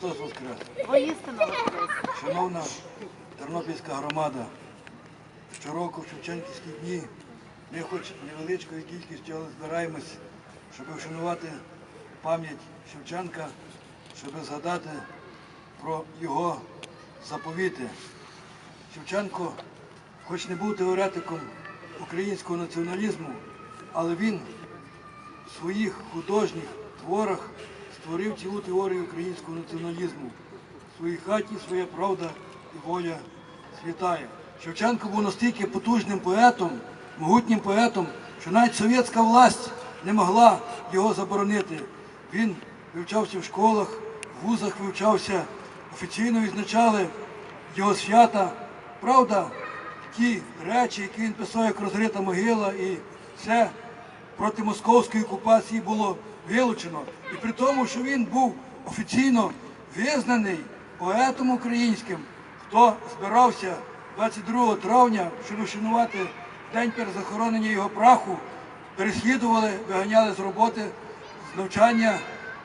Христос Воскрес! Воістину воскрес. Шановна Тернопільська громада, щороку в Шевченківські дні ми хоч невеличкою кількістю, але збираємось, щоб вшанувати пам'ять Шевченка, щоб згадати про його заповіти. Шевченко, хоч не був теоретиком українського націоналізму, але він в своїх художніх творах створив цілу теорію українського націоналізму. В своїй хаті своя правда і воля світає. Шевченко був настільки потужним поетом, могутнім поетом, що навіть совєтська власть не могла його заборонити. Він вивчався в школах, в вузах вивчався, офіційно відзначали його свята. Правда, ті речі, які він писав, як розрита могила, і все проти московської окупації було вилучено. І при тому, що він був офіційно визнаний поетом українським, хто збирався 22 травня, щоб вшанувати день перед захоронення його праху, переслідували, виганяли з роботи, з навчання,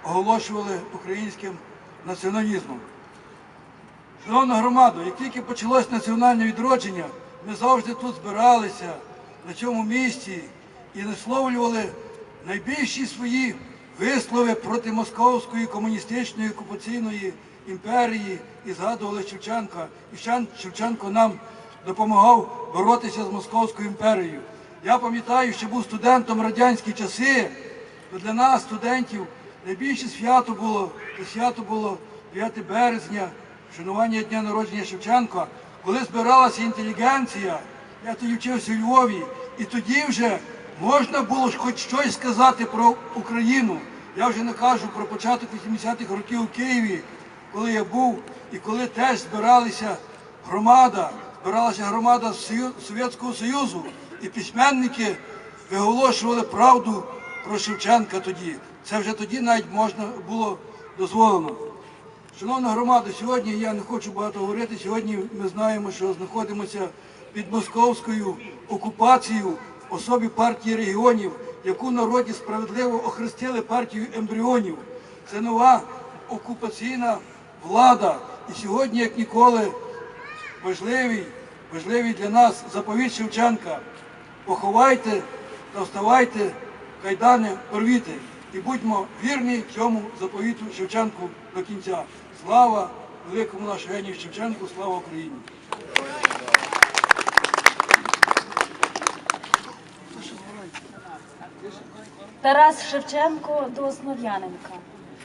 оголошували українським націоналізмом. Шановна громада, як тільки почалось національне відродження, ми завжди тут збиралися на цьому місці і висловлювали найбільші свої вислови проти московської комуністичної окупаційної імперії і згадували Шевченка. І Шевченко нам допомагав боротися з московською імперією. Я пам'ятаю, що був студентом радянські часи, то для нас, студентів, найбільше свято було, це свято було 9 березня, вшанування дня народження Шевченка, коли збиралася інтелігенція, я тоді вчився у Львові, і тоді вже можна було ж хоч щось сказати про Україну. Я вже не кажу про початок 80-х років у Києві, коли я був, і коли теж збиралися громада, збиралася громада Совєтського Союзу, і письменники виголошували правду про Шевченка тоді. Це вже тоді навіть можна було дозволено. Шановна громада, сьогодні я не хочу багато говорити. Сьогодні ми знаємо, що знаходимося під московською окупацією особі партії регіонів, яку народі справедливо охрестили партію ембріонів. Це нова окупаційна влада. І сьогодні, як ніколи, важливий, важливий для нас заповіт Шевченка. Поховайте та вставайте, кайдани порвіте. І будьмо вірні цьому заповіту Шевченку до кінця. Слава великому нашому генію Шевченку, слава Україні! Тарас Шевченко до Основ'яненка.